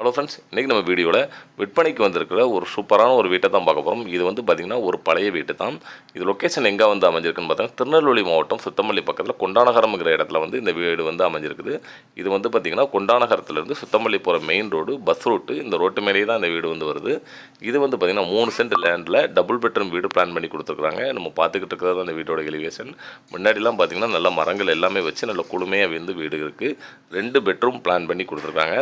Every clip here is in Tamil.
ஹலோ ஃப்ரெண்ட்ஸ் இன்றைக்கி நம்ம வீடியோவில் விற்பனைக்கு வந்திருக்கிற ஒரு சூப்பரான ஒரு வீட்டை தான் பார்க்க போகிறோம் இது வந்து பார்த்திங்கன்னா ஒரு பழைய வீட்டு தான். இது லொக்கேஷன் எங்கே வந்து அமைஞ்சிருக்குன்னு பார்த்தீங்கன்னா திருநெல்வேலி மாவட்டம் சுத்தமல்லி பக்கத்தில் கொண்டானகரம்ங்கிற இடத்துல வந்து இந்த வீடு வந்து அமைஞ்சிருக்குது. இது வந்து பார்த்திங்கன்னா கொண்டானகரத்துலேருந்து சுத்தமல்லி போகிற மெயின் ரோடு பஸ் ரூட்டு இந்த ரோட்டு மேலேயே தான் இந்த வீடு வந்து வருது. இது வந்து பார்த்திங்கன்னா மூணு சென்ட் லேண்டில் டபுள் பெட்ரூம் வீடு பிளான் பண்ணி கொடுத்துருக்குறாங்க. நம்ம பார்த்துக்கிட்டு இருக்கிறது அந்த வீட்டோட எலிவேஷன் முன்னாடிலாம் பார்த்திங்கன்னா நல்ல மரங்கள் எல்லாமே வச்சு நல்ல குளுமையாக வந்து வீடு இருக்குது ரெண்டு பெட்ரூம் பிளான் பண்ணி கொடுத்துருக்காங்க.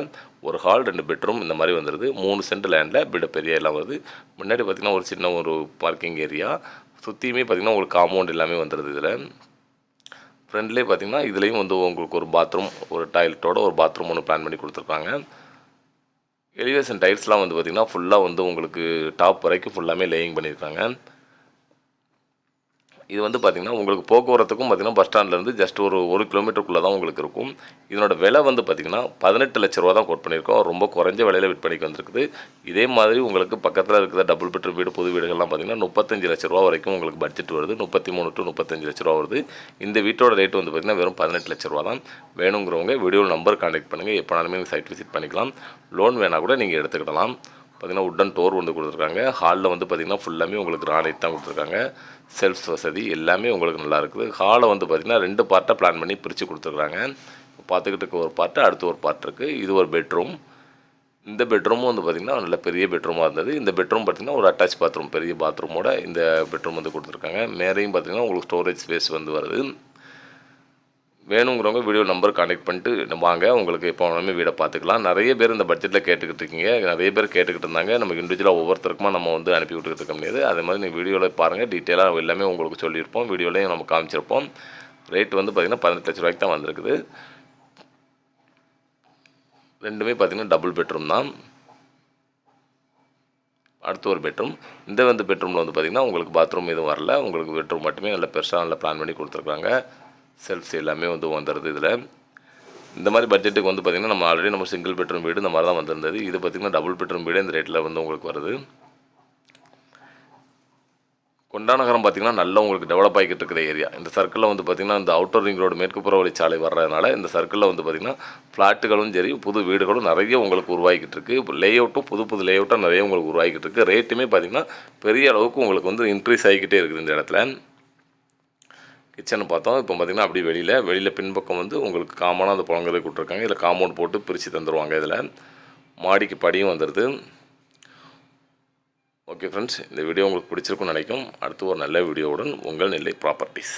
ஒரு ஹால் ரெண்டு பெட்ரூம் இந்த மாதிரி வந்துடுது மூணு சென்ட் லேண்டில் வீடு பெரிய எல்லாம் வருது. முன்னாடி பார்த்திங்கன்னா ஒரு சின்ன ஒரு பார்க்கிங் ஏரியா சுற்றியுமே பார்த்திங்கன்னா உங்களுக்கு காம்பவுண்ட் எல்லாமே வந்துடுது இதில். ஃப்ரெண்ட்லேயே பார்த்திங்கன்னா இதுலேயும் வந்து உங்களுக்கு ஒரு பாத்ரூம் ஒரு டாய்லெட்டோட ஒரு பாத்ரூம் ஒன்று பிளான் பண்ணி கொடுத்துருக்காங்க எலிவேஷன் டைல்ஸ்லாம் வந்து பார்த்திங்கன்னா ஃபுல்லாக வந்து உங்களுக்கு டாப் வரைக்கும் ஃபுல்லாமே லேயிங் பண்ணியிருக்காங்க. இது வந்து பார்த்திங்கன்னா உங்களுக்கு போக்குவரத்துக்கும் பார்த்திங்கன்னா பஸ் ஸ்டாண்ட்லேருந்து ஜஸ்ட் ஒரு ஒரு கிலோமீட்டருக்குள்ளே தான் உங்களுக்கு இருக்கும். இதனோட விலை வந்து பார்த்திங்கன்னா பதினெட்டு லட்ச ரூபா தான் கோட் பண்ணியிருக்கோம். ரொம்ப குறைஞ்ச விலையில் விற்பனைக்கு வந்திருக்குது. இதே மாதிரி உங்களுக்கு பக்கத்தில் இருக்கிற டபுள் பெட்ரூம் வீடு புது வீடுகள்லாம் பார்த்திங்கன்னா முப்பத்தஞ்சு லட்ச ரூபா வரைக்கும் உங்களுக்கு பட்ஜெட் வருது. முப்பத்தி மூணு டு முப்பத்தஞ்சு லட்ச ரூபா வருது. இந்த வீட்டோட ரேட் வந்து பார்த்திங்கன்னா வெறும் பதினெட்டு லட்ச ரூபா தான். வேணுங்கிறவங்க வீடியோ நம்பர் கான்டாக்ட் பண்ணுங்கள் எப்போனாலுமே சைட் விசிட் பண்ணிக்கலாம். லோன் வேணால் கூட நீங்கள் எடுத்துக்கிடலாம். பார்த்திங்கன்னா உட்டன் டோர் வந்து கொடுத்துருக்காங்க. ஹாலில் வந்து பார்த்திங்கன்னா ஃபுல்லாமே உங்களுக்கு கிரானைட் தான் கொடுத்துருக்காங்க. செல்ஃப் வசதி எல்லாமே உங்களுக்கு நல்லா இருக்குது. ஹாலை வந்து பார்த்திங்கன்னா ரெண்டு பார்ட்டாக பிளான் பண்ணி பிரித்து கொடுத்துருக்காங்க. பார்த்துக்கிட்டு இருக்க ஒரு பார்ட்டு அடுத்து ஒரு பார்ட் இருக்குது இது ஒரு பெட்ரூம் இந்த பெட்ரூமும் வந்து பார்த்திங்கன்னா நல்ல பெரிய பெட்ரூமாக இருந்தது. இந்த பெட்ரூம் பார்த்திங்கன்னா ஒரு அட்டாச் பாத்ரூம் பெரிய பாத்ரூமோட இந்த பெட்ரூம் வந்து கொடுத்துருக்காங்க. மேலேயும் பார்த்திங்கன்னா உங்களுக்கு ஸ்டோரேஜ் ஸ்பேஸ் வந்து வருது. வேணுங்கிறவங்க வீடியோ நம்பர் கான்டெக்ட் பண்ணிட்டு வாங்க உங்களுக்கு எப்போ வேணுமே வீடை பார்த்துக்கலாம். நிறைய பேர் இந்த பட்ஜெட்டில் கேட்டுக்கிட்டு இருக்கீங்க. நிறைய பேர் கேட்டுக்கிட்டு இருந்தாங்க. நம்ம இண்டிவிஜுவலாக ஒவ்வொருத்தருக்குமா நம்ம வந்து அனுப்பி விட்டுக்கிட்டு இருக்க முடியாது. அதே மாதிரி நீங்கள் வீடியோவில் பாருங்கள் டீட்டெயிலாக எல்லாமே உங்களுக்கு சொல்லியிருப்போம். வீடியோலையும் நம்ம காமிச்சிருப்போம். ரேட் வந்து பார்த்திங்கன்னா பதினெட்டு லட்ச ரூபாய்க்கு தான் வந்திருக்குது. ரெண்டுமே பார்த்திங்கன்னா டபுள் பெட்ரூம் தான். அடுத்து ஒரு பெட்ரூம் இந்த வந்து பெட்ரூமில் வந்து பார்த்திங்கன்னா உங்களுக்கு பாத்ரூம் எதுவும் வரல. உங்களுக்கு பெட்ரூம் மட்டுமே நல்ல பெருசாக நல்லா பிளான் பண்ணி கொடுத்துருக்காங்க செல்ஃப்ஸ் எல்லாமே வந்து வந்துடுது இதில். இந்த மாதிரி பட்ஜெட்டுக்கு வந்து பார்த்திங்கன்னா நம்ம ஆல்ரெடி நம்ம சிங்கிள் பெட்ரூம் வீடு இந்த மாதிரி தான் வந்திருந்தது. இது பார்த்திங்கன்னா டபுள் பெட்ரூம் வீடு இந்த ரேட்டில் வந்து உங்களுக்கு வருது. கொண்டாநகரம் பார்த்திங்கன்னா நல்லா உங்களுக்கு டெவலப் ஆகிக்கிட்டு இருக்கிற ஏரியா இந்த சர்க்கிளில் வந்து பார்த்திங்கன்னா இந்த அவுட்டர் ரிங் ரோடு மேற்கு புற சாலை வர்றதுனால இந்த சர்க்கிளில் வந்து பார்த்திங்கன்னா ஃப்ளாட்டுகளும் சரி புது வீடுகளும் நிறைய உங்களுக்கு உருவாகிக்கிட்டு இருக்குது லே அவுட்டும் புது புது லே நிறைய உங்களுக்கு உருவாகிக்கிட்டு இருக்குது ரேட்டுமே பார்த்திங்கன்னா பெரிய அளவுக்கு உங்களுக்கு வந்து இன்க்ரீஸ் ஆகிக்கிட்டே இருக்குது இந்த இடத்துல. கிச்சனை பார்த்தோம். இப்போ பார்த்திங்கன்னா அப்படி வெளியில் வெளியில் பின்பக்கம் வந்து உங்களுக்கு காமனாக அந்த புழங்கதை கொடுத்துருக்காங்க. இதில் காம்பவுண்ட் போட்டு பிரித்து தந்துடுவாங்க இதில். மாடிக்கு படியும் வந்துடுது ஓகே ஃப்ரெண்ட்ஸ் இந்த வீடியோ உங்களுக்கு பிடிச்சிருக்குன்னு நினைக்கும். அடுத்து ஒரு நல்ல வீடியோவுடன் உங்கள் நெல்லை ப்ராப்பர்ட்டிஸ்